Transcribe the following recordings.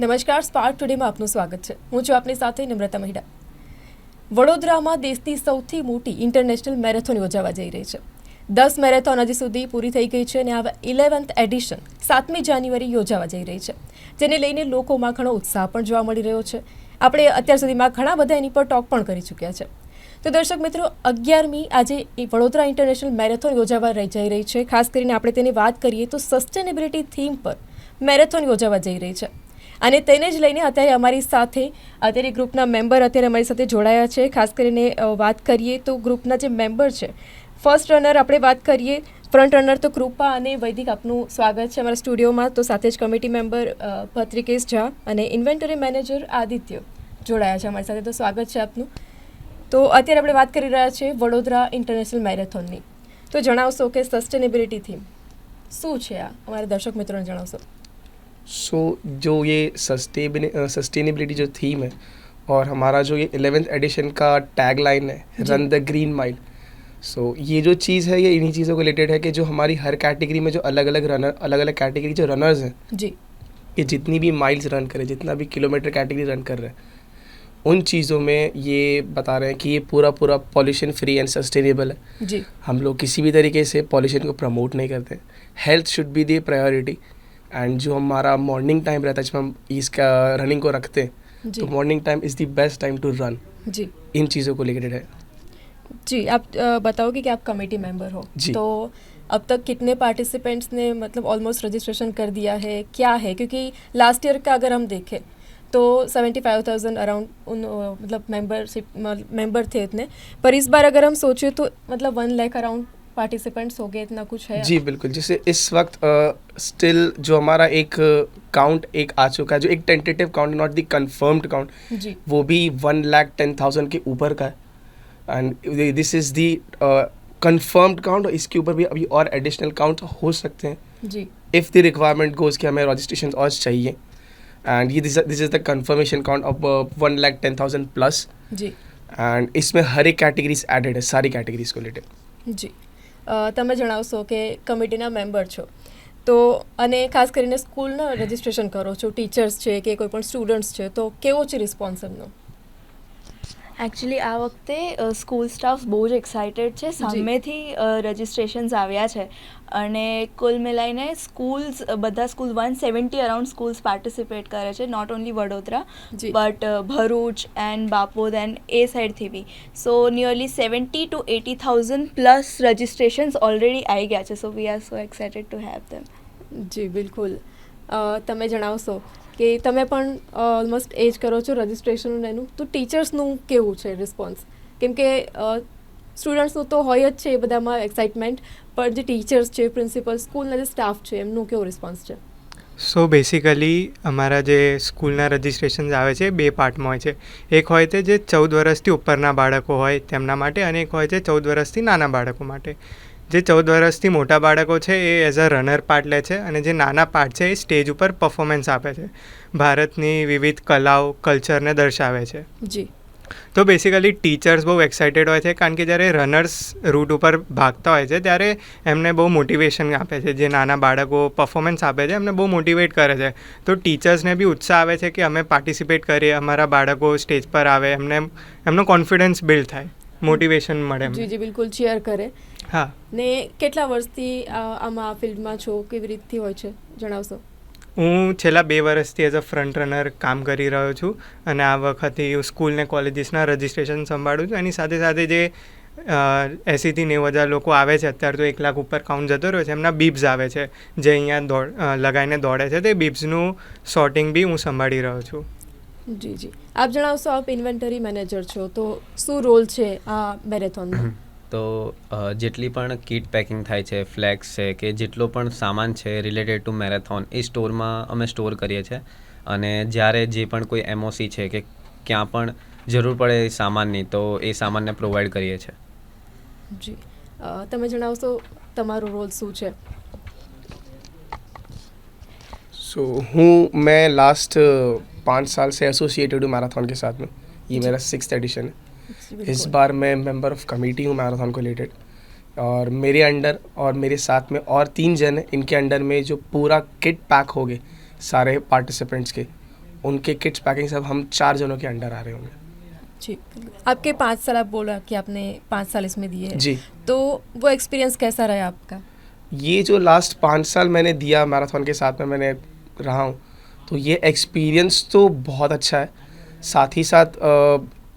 નમસ્કાર સ્પાર્ક ટુડેમાં આપનું સ્વાગત છે. હું છું આપની સાથે નમ્રતા મહિડા. વડોદરામાં દેશની સૌથી મોટી ઇન્ટરનેશનલ મેરેથોન યોજાવા જઈ રહી છે. દસ મેરેથોન હજી સુધી પૂરી થઈ ગઈ છે અને આ ઇલેવન્થ એડિશન સાતમી જાન્યુઆરી યોજાવા જઈ રહી છે, જેને લઈને લોકોમાં ઘણો ઉત્સાહ પણ જોવા મળી રહ્યો છે. આપણે અત્યાર સુધીમાં ઘણા બધા એની પર ટોક પણ કરી ચૂક્યા છે. તો દર્શક મિત્રો, અગિયારમી આજે વડોદરા ઇન્ટરનેશનલ મેરેથોન યોજાવા જઈ રહી છે. ખાસ કરીને આપણે તેની વાત કરીએ તો સસ્ટેનેબિલિટી થીમ પર મેરેથોન યોજાવા જઈ રહી છે. અને તેને જ લઈને અત્યારે અમારી સાથે, અત્યારે ગ્રુપના મેમ્બર અત્યારે અમારી સાથે જોડાયા છે. ખાસ કરીને વાત કરીએ તો ગ્રુપના જે મેમ્બર છે, ફર્સ્ટ રનર આપણે વાત કરીએ, ફ્રન્ટ રનર તો કૃપા અને વૈદિક આપનું સ્વાગત છે અમારા સ્ટુડિયોમાં. તો સાથે જ કમિટી મેમ્બર ભત્રિકેશ ઝા અને ઇન્વેન્ટરી મેનેજર આદિત્ય જોડાયા છે અમારી સાથે. તો સ્વાગત છે આપનું. તો અત્યારે આપણે વાત કરી રહ્યા છીએ વડોદરા ઇન્ટરનેશનલ મેરેથોનની. તો જણાવશો કે સસ્ટેનેબિલિટી થીમ શું છે આ? અમારા દર્શક મિત્રોને જણાવશો. सो so, जो ये सस्टेबल सस्टेनेबिलिटी जो थीम है और हमारा जो ये एलेवेंथ एडिशन का टैग लाइन है run the green mile so ये जो चीज़ है ये इन्हीं चीज़ों को रिलेटेड है कि जो हमारी हर कैटेगरी में जो अलग अलग रनर अलग अलग कैटेगरी जो रनर्स हैं जी। ये जितनी भी माइल्स रन करें जितना भी किलोमीटर कैटेगरी रन कर रहे हैं उन चीज़ों में ये बता रहे हैं कि ये पूरा पूरा पॉल्यूशन फ्री एंड सस्टेनेबल है। જી हम लोग किसी भी तरीके से पॉल्यूशन को प्रमोट नहीं करते। Health should be the priority and जो हमारा मॉर्निंग टाइम रहता है जिसमें हम इसका रनिंग को रखते हैं तो morning time is the best time to run જી इन चीज़ों को रिलेटेड है। जी आप बताओगे कि आप कमेटी मेंबर हो जी। तो अब तक कितने पार्टिसिपेंट्स ने मतलब ऑलमोस्ट रजिस्ट्रेशन कर दिया है क्या है? क्योंकि लास्ट ईयर का अगर हम देखें तो सेवेंटी फाइव थाउज़ेंड अराउंड उन मतलब मेंबरशिप मेंबर थे इतने। पर इस बार अगर हम सोचें तो मतलब वन लाख अराउंड पार्टिसिपेंट्स हो गए इतना कुछ है जी बिल्कुल। जैसे इस वक्त स्टिल uh, जो हमारा एक काउंट एक आ चुका है जो एक tentative count not the confirmed count वो भी वन लाख टेन थाउज़ेंड के ऊपर का है। And this is the confirmed count और इसके ऊपर भी अभी और एडिशनल काउंट हो सकते हैं। जी। If the requirement goes कि हमें रजिस्ट्रेशन और चाहिए। एंड ये this is the confirmation count of one lakh ten thousand plus ji. And इसमें हर एक कैटेगरीज एडेड है सारी कैटेगरीज को रिलेटेड અ, તમે જણાવશો કે કમિટીના મેમ્બર છો. તો અને ખાસ કરીને સ્કૂલના રજિસ્ટ્રેશન કરો છો, ટીચર્સ છે કે કોઈ પણ સ્ટુડન્ટ્સ છે, તો કેવો છે રિસ્પોન્સ એમનો? એકચ્યુઅલી આ વખતે સ્કૂલ સ્ટાફ બહુ જ એક્સાઇટેડ છે. સામેથી રજિસ્ટ્રેશન્સ આવ્યા છે. અને કુલ મિલાઈને સ્કૂલ્સ બધા school one seventy around schools participate કરે છે not only Vadodara but Bharuch and Bapod and A સાઈડથી B. So nearly seventy to eighty thousand plus registrations already આવી ગયા છે. So we are so excited to have them જી બિલકુલ. તમે જણાવશો. કે તમે પણ ઓલમોસ્ટ એજ કરો છો રજિસ્ટ્રેશન એનું, તો ટીચર્સનું કેવું છે રિસ્પોન્સ કેમ કે સ્ટુડન્ટ્સનું તો હોય જ છે એ બધામાં એક્સાઇટમેન્ટ પણ જે ટીચર્સ છે પ્રિન્સિપલ સ્કૂલના જે સ્ટાફ છે, એમનું કેવો રિસ્પોન્સ છે? સો બેસિકલી અમારા જે સ્કૂલના રજિસ્ટ્રેશન આવે છે, બે પાર્ટમાં હોય છે. એક હોય તે જે ચૌદ વર્ષથી ઉપરના બાળકો હોય તેમના માટે અને એક હોય છે ચૌદ વર્ષથી નાના બાળકો માટે. જે ચૌદ વર્ષથી મોટા બાળકો છે એ એઝ અ રનર પાર્ટ લે છે અને જે નાના પાર્ટ છે એ સ્ટેજ ઉપર પરફોર્મન્સ આપે છે. ભારતની વિવિધ કલાઓ કલ્ચરને દર્શાવે છે. જી. તો બેસિકલી ટીચર્સ બહુ એક્સાઇટેડ હોય છે કારણ કે જ્યારે રનર્સ રૂટ ઉપર ભાગતા હોય છે ત્યારે એમને બહુ મોટિવેશન આપે છે. જે નાના બાળકો પરફોર્મન્સ આપે છે એમને બહુ મોટિવેટ કરે છે. તો ટીચર્સને બી ઉત્સાહ આવે છે કે અમે પાર્ટિસિપેટ કરીએ અમારા બાળકો સ્ટેજ પર આવે એમને એમનો કોન્ફિડન્સ બિલ્ડ થાય મોટિવેશન મળે જી જી બિલકુલ ચેર કરે. હા. ને કેટલા વર્ષથી આમાં આ ફિલ્ડમાં છો? કેવી રીતથી હોય છે? જણાવશો. હું છેલ્લા બે વર્ષથી એઝ અ ફ્રન્ટ રનર કામ કરી રહ્યો છું અને આ વખતે હું સ્કૂલ ને કોલેજીસના રજિસ્ટ્રેશન સંભાળું છું. એની સાથે સાથે જે એંસીથી નેવું હજાર લોકો આવે છે અત્યારે તો એક લાખ ઉપર કાઉન્ટ જતો રહ્યો છે. એમના બીબ્સ આવે છે જે અહીંયા દોડ લગાવીને દોડે છે. તે બીબ્સનું સોર્ટિંગ બી હું સંભાળી રહ્યો છું. જી જી. આપ જણાવશો આપ ઇન્વેન્ટરી મેનેજર છો. તો શું રોલ છે આ મેરેથોનનો તો અ, જેટલી પણ કીટ પેકિંગ થાય છે ફ્લેક્સ છે કે જેટલો પણ સામાન છે રિલેટેડ ટુ મેરેથોન એ સ્ટોરમાં અમે સ્ટોર કરીએ છીએ અને જ્યારે જે પણ કોઈ એમઓસી છે કે ક્યાં પણ જરૂર પડે એ સામાનની તો એ સામાનને પ્રોવાઈડ કરીએ છીએ જી અ, તમે જણાવશો તમારો રોલ શું છે सो हूँ मैं लास्ट पाँच साल से एसोसिएटेड हूँ मैराथन के साथ में ये मेरा सिक्स एडिशन है इस बार मैं मेंबर ऑफ़ कमेटी हूँ मैराथन को रिलेटेड और मेरे अंडर और मेरे साथ में और तीन जन हैं। इनके अंडर में जो पूरा किट पैक हो गए सारे पार्टिसिपेंट्स के। उनके किट्स पैकिंग सब हम चार जनों के अंडर आ रहे होंगे। जी। आपके पाँच साल आप बोल बोला कि आपने पाँच साल इसमें दिए हैं। जी। तो वो एक्सपीरियंस कैसा रहा आपका? ये जो लास्ट पाँच साल मैंने दिया मैराथन के साथ में मैंने रहा हूँ तो ये एक्सपीरियंस तो बहुत अच्छा है। साथ ही साथ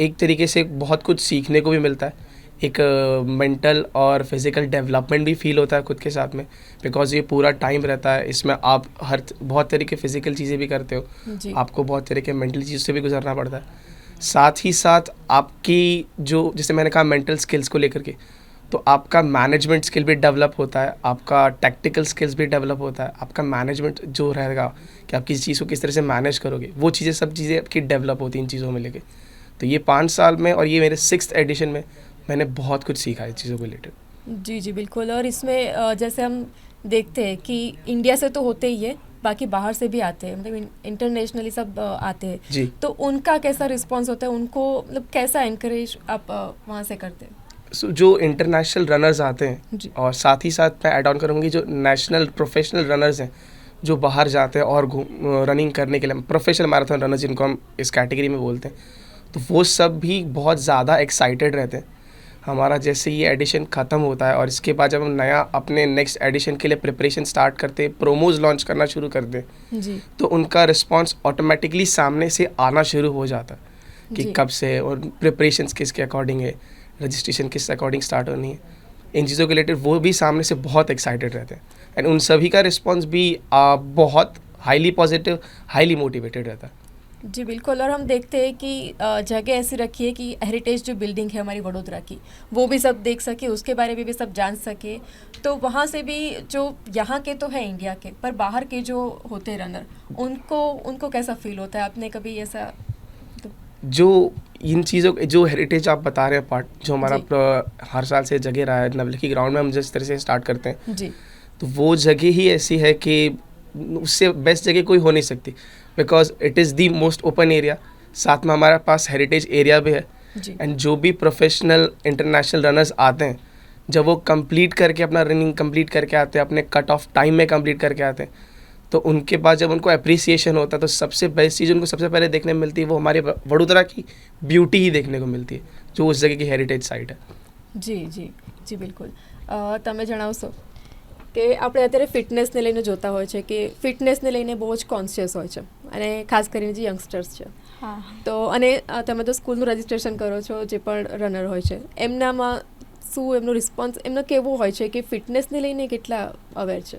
एक तरीके से बहुत कुछ सीखने को भी मिलता है। एक मेंटल uh, और फ़िज़िकल डेवलपमेंट भी फील होता है खुद के साथ में। बिकॉज़ ये पूरा टाइम रहता है इसमें आप हर बहुत तरह के फ़िज़िकल चीज़ें भी करते हो। आपको बहुत तरह के मेंटल चीज़ से भी गुजरना पड़ता है। साथ ही साथ आपकी जो जैसे मैंने कहा मेंटल स्किल्स को लेकर के तो आपका मैनेजमेंट स्किल भी डेवलप होता है आपका टैक्टिकल स्किल्स भी डेवलप होता है आपका मैनेजमेंट जो रहेगा कि आप किसी चीज़ को किस तरह से मैनेज करोगे वो चीज़ें सब चीज़ें आपकी डेवलप होती हैं इन चीज़ों में लेके। तो ये पाँच साल में और ये मेरे सिक्स एडिशन में मैंने बहुत कुछ सीखा है चीज़ों को रिलेटेड जी जी बिल्कुल। और इसमें जैसे हम देखते हैं कि इंडिया से तो होते ही है बाकी बाहर से भी आते हैं मतलब इंटरनेशनली सब आते हैं। जी। तो उनका कैसा रिस्पॉन्स होता है? उनको मतलब कैसा इंकरेज आप वहाँ से करते हैं? सो जो इंटरनेशनल रनर्स आते हैं और साथ ही साथ मैं ऐड ऑन करूँगी जो नेशनल प्रोफेशनल रनर्स हैं जो बाहर जाते हैं और रनिंग करने के लिए प्रोफेशनल मैराथन रनर्स जिनको हम इस कैटेगरी में बोलते हैं तो वो सब भी बहुत ज़्यादा एक्साइटेड रहते हैं। हमारा जैसे ये एडिशन ख़त्म होता है और इसके बाद जब हम नया अपने नेक्स्ट एडिशन के लिए प्रिपरेशन स्टार्ट करते हैं प्रोमोज लॉन्च करना शुरू करते हैं जी। तो उनका रिस्पॉन्स ऑटोमेटिकली सामने से आना शुरू हो जाता है कि कब से और प्रिपरेशंस किसके अकॉर्डिंग है रजिस्ट्रेशन किस अकॉर्डिंग स्टार्ट होनी है। इन चीज़ों के रिलेटेड वो भी सामने से बहुत एक्साइटेड रहते हैं। एंड उन सभी का रिस्पॉन्स भी आ, बहुत हाईली पॉजिटिव हाईली मोटिवेटेड रहता है। जी बिल्कुल। और हम देखते हैं कि जगह ऐसी रखी है कि हेरिटेज जो बिल्डिंग है हमारी वडोदरा की वो भी सब देख सके उसके बारे में भी सब जान सके। तो वहाँ से भी जो यहाँ के तो है इंडिया के पर बाहर के जो होते हैं रनर उनको उनको कैसा फील होता है? आपने कभी ऐसा तो, जो इन चीज़ों जो हेरिटेज आप बता रहे हैं पार्ट जो हमारा। हर साल से जगह रहा है नवलखी ग्राउंड में हम जिस तरह से स्टार्ट करते हैं जी। तो वो जगह ही ऐसी है कि उससे बेस्ट जगह कोई हो नहीं सकती because it is the most open area साथ में हमारे पास हेरिटेज एरिया भी है जी एंड जो भी प्रोफेशनल इंटरनेशनल रनर्स आते हैं जब वो कंप्लीट करके अपना रनिंग कंप्लीट करके आते हैं अपने कट ऑफ टाइम में कंप्लीट करके आते हैं तो उनके बाद जब उनको अप्रिसिएशन होता है तो सबसे बेस्ट चीज़ उनको सबसे पहले देखने में मिलती है वो हमारे व- वडोदरा की ब्यूटी ही देखने को मिलती है जो उस जगह की हेरिटेज साइट है જી જી જી બિલકુલ અ, તમે જણાવશો કે આપણે અત્યારે ફિટનેસને લઈને જોતા હોય છે કે ફિટનેસને લઈને બહુ જ કોન્શિયસ હોય છે. અને ખાસ કરીને જે યંગસ્ટર્સ છે. હા. તો અને તમે તો સ્કૂલનું રજિસ્ટ્રેશન કરો છો જે પણ રનર હોય છે. એમનામાં શું એમનો રિસ્પોન્સ એમનો કેવો હોય છે કે ફિટનેસને લઈને કેટલા અવેર છે?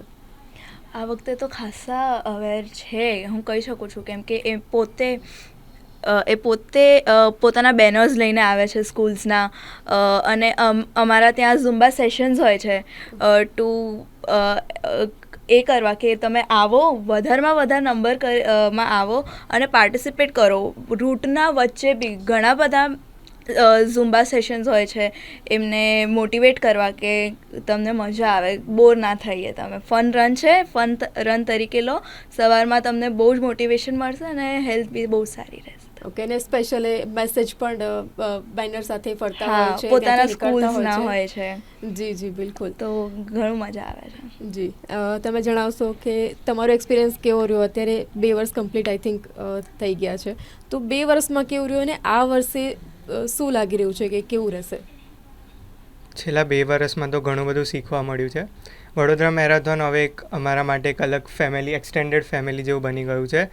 આ વખતે તો ખાસા અવેર છે. હું કહી શકું છું કેમ કે એ પોતે એ પોતે પોતાના બેનર્સ લઈને આવે છે સ્કૂલ્સના અને અમ- અમારા ત્યાં ઝુમ્બા સેશન્સ હોય છે. ટુ એ કરવા કે તમે આવો, વધારમાં વધારે નંબરમાં આવો અને પાર્ટિસિપેટ કરો. રૂટના વચ્ચે બી ઘણા બધા ઝુમ્બા સેશન્સ હોય છે. એમને મોટિવેટ કરવા કે તમને મજા આવે. બોર ના થઈએ તમે. ફન રન છે. ફન રન તરીકે લો. સવારમાં તમને બહુ જ મોટિવેશન મળશે અને હેલ્થ બી બહુ સારી રહેશે. ઓકે ને સ્પેશિયલ મેસેજ પણ બેનર સાથે ફરતા હોય છે પોતાના સ્કૂલ્સના હોય છે. જી જી બિલકુલ. તો ઘણું મજા આવે છે. જી અ, તમે જણાવશો કે તમારો એક્સપિરિયન્સ કેવો રહ્યો? અત્યારે બે વર્ષ કમ્પ્લીટ આઈ થિંક થઈ ગયા છે. તો બે વર્ષમાં કેવું રહ્યું અને આ વર્ષે શું લાગી રહ્યું છે કે કેવું રહેશે? છેલ્લા બે વર્ષમાં તો ઘણું બધું શીખવા મળ્યું છે. વડોદરા મેરાથોન હવે એક અમારા માટે એક અલગ ફેમિલી એક્સટેન્ડેડ ફેમિલી જેવું બની ગયું છે.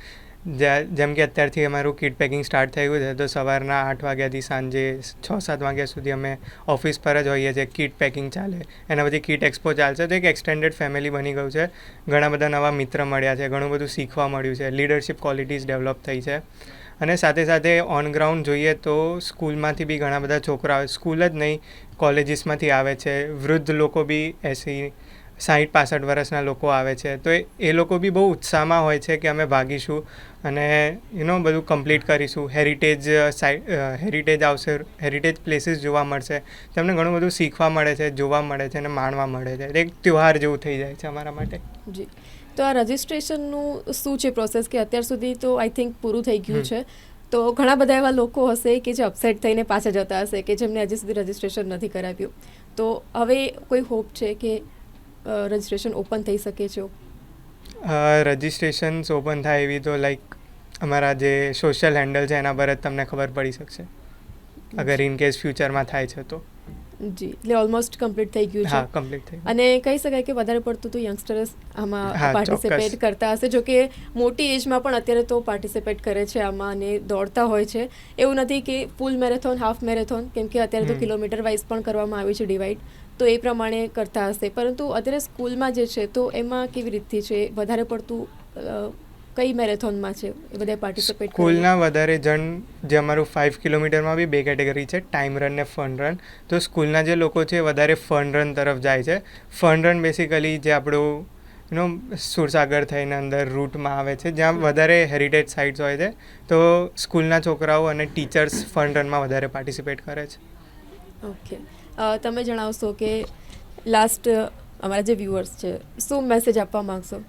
જેમ કે અત્યારથી અમારું કિટ પેકિંગ સ્ટાર્ટ થયું છે, તો સવારના આઠ વાગ્યાથી સાંજે છ, સાત વાગ્યા સુધી અમે ઓફિસ પર જ હોઈએ છીએ કિટ પેકિંગ ચાલે. એના પછી કિટ એક્સપો ચાલશે, તો એક એક્સટેન્ડેડ ફેમિલી બની ગયું છે. ઘણા બધા નવા મિત્ર મળ્યા છે, ઘણું બધું શીખવા મળ્યું છે લીડરશિપ ક્વોલિટીઝ ડેવલપ થઈ છે. અને સાથે સાથે ઓન ગ્રાઉન્ડ જોઈએ તો સ્કૂલમાંથી બી ઘણા બધા છોકરાઓ, સ્કૂલ જ નહીં કોલેજીસમાંથી આવે છે. વૃદ્ધ લોકો બી એસી સાઠ પાસઠ વર્ષના લોકો આવે છે. તો એ એ લોકો બી બહુ ઉત્સાહમાં હોય છે કે અમે ભાગીશું અને યુનો બધું કમ્પ્લીટ કરીશું. હેરિટેજ સાઇટ હેરિટેજ આવશે હેરિટેજ પ્લેસીસ જોવા મળશે. તેમને ઘણું બધું શીખવા મળે છે જોવા મળે છે અને માણવા મળે છે. એક ત્યોહાર જેવું થઈ જાય છે અમારા માટે. જી. તો આ રજિસ્ટ્રેશનનું શું છે પ્રોસેસ કે અત્યાર સુધી તો આઈ થિંક પૂરું થઈ ગયું છે. તો ઘણા બધા એવા લોકો હશે કે જે અપસેટ થઈને પાછા જતા હશે કે જેમને હજી સુધી રજિસ્ટ્રેશન નથી કરાવ્યું. તો હવે કોઈ હોપ છે કે રજિસ્ટ્રેશન ઓપન થઈ શકે છે? રજિસ્ટ્રેશન્સ ઓપન થાય એવી તો લાઈક અમારા જે સોશિયલ હેન્ડલ છે એના પર જ તમને ખબર પડી શકશે. અગર ઇન કેસ ફ્યુચરમાં થાય છે તો. જી એટલે ઓલમોસ્ટ કમ્પ્લીટ થઈ ગયું હા છે કમ્પ્લીટ થઈ અને કહી શકાય કે વધારે પડતું તો યંગસ્ટર્સ આમાં પાર્ટિસિપેટ કરતા હશે. જો કે મોટી એજમાં પણ અત્યારે તો પાર્ટિસિપેટ કરે છે આમાં અને દોડતા હોય છે. એવું નથી કે ફૂલ મેરેથોન હાફ મેરેથોન કેમ કે અત્યારે તો કિલોમીટર વાઇઝ પણ કરવામાં આવ્યું છે ડિવાઈડ તો એ પ્રમાણે કરતા હશે. પરંતુ અત્યારે સ્કૂલમાં જે છે તો એમાં કેવી રીતથી છે? વધારે પડતું કઈ મેરેથોનમાં છે? એ બધા પાર્ટિસિપેટ સ્કૂલના વધારે જણ જે અમારું ફાઇવ કિલોમીટરમાં બી બે કેટેગરી છે ટાઈમ રન ને ફન રન તો સ્કૂલના જે લોકો છે વધારે ફન રન તરફ જાય છે. ફન રન બેસિકલી જે આપણું નો સુરસાગર થઈને અંદર રૂટમાં આવે છે જ્યાં વધારે હેરિટેજ સાઇટ્સ હોય છે. તો સ્કૂલના છોકરાઓ અને ટીચર્સ ફન રનમાં વધારે પાર્ટિસિપેટ કરે છે. ઓકે તમે જણાવશો કે લાસ્ટ અમારા જે વ્યુઅર્સ છે શું મેસેજ આપવા માગશો?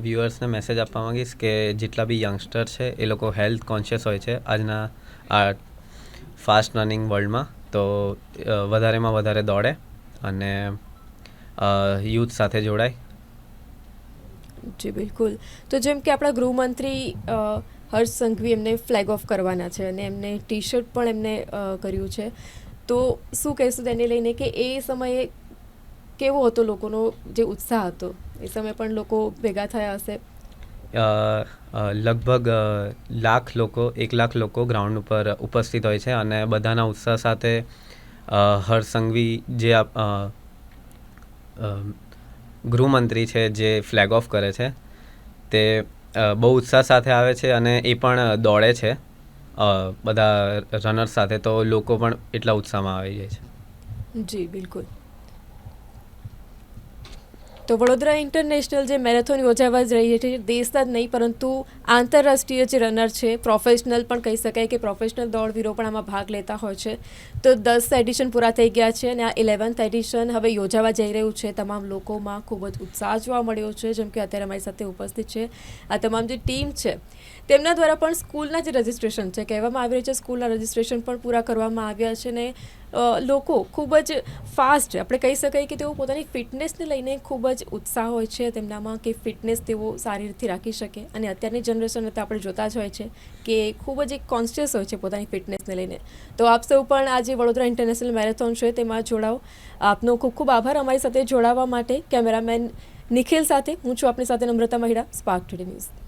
વ્યૂઅર્સને મેસેજ આપવા માંગીશ કે જેટલા બી યંગસ્ટર છે એ લોકો હેલ્થ કોન્શિયસ હોય છે. આજના આ ફાસ્ટ રનિંગ વર્લ્ડમાં તો વધારેમાં વધારે દોડે અને યુથ સાથે જોડાય. જી બિલકુલ. તો જેમ કે આપણા ગૃહમંત્રી હર્ષ સંઘવી એમને ફ્લેગ ઓફ કરવાના છે અને એમને ટી શર્ટ પણ એમને કર્યું છે. તો શું કહેશું તેને લઈને કે એ સમયે કેવો હતો લોકોનો જે ઉત્સાહ હતો? એ સમયે પણ લોકો ભેગા થયા હશે? લગભગ લાખ લોકો એક લાખ લોકો ગ્રાઉન્ડ ઉપર ઉપસ્થિત હોય છે અને બધાના ઉત્સાહ સાથે અ, જે ગૃહમંત્રી છે જે ફ્લેગ ઓફ કરે છે તે બહુ ઉત્સાહ સાથે આવે છે અને એ પણ દોડે છે. બધા રનર્સ સાથે તો લોકો પણ એટલા ઉત્સાહમાં આવી જાય છે. જી બિલકુલ. તો વડોદરા ઇન્ટરનેશનલ જે મેરેથોન યોજાવા જ રહી છે દેશના જ નહીં, પરંતુ આંતરરાષ્ટ્રીય જે રનર છે, પ્રોફેશનલ પણ કહી શકાય કે પ્રોફેશનલ દોડવીરો પણ આમાં ભાગ લેતા હોય છે. તો દસ એડિશન પૂરા થઈ ગયા છે અને આ ઇલેવન્થ એડિશન હવે યોજાવા જઈ રહ્યું છે. તમામ લોકોમાં ખૂબ જ ઉત્સાહ જોવા મળ્યો છે, જેમ કે અત્યારે અમારી સાથે ઉપસ્થિત છે આ તમામ જે ટીમ છે. તેમના દ્વારા પણ સ્કૂલના જે રજિસ્ટ્રેશન છે, કહેવામાં આવી રહ્યું છે, સ્કૂલના રજિસ્ટ્રેશન પણ પૂરા કરવામાં આવ્યા છે ને લોકો ખૂબ જ ફાસ્ટ આપણે કહી શકાય કે તેઓ પોતાની ફિટનેસને લઈને ખૂબ જ ઉત્સાહ હોય છે તેમનામાં કે ફિટનેસ તેઓ સારી રીતે રાખી શકે. અને અત્યારની જનરેશનને તો આપણે જોતા જ હોય છે કે ખૂબ જ એક કોન્શિયસ હોય છે પોતાની ફિટનેસને લઈને. તો આપ સૌ પણ આજે વડોદરા ઇન્ટરનેશનલ મેરેથોન છે તેમાં જોડાઓ. આપનો ખૂબ ખૂબ આભાર અમારી સાથે જોડાવા માટે. કેમેરામેન નિખિલ સાથે. હું છું આપની સાથે Namrata Mahida spark today news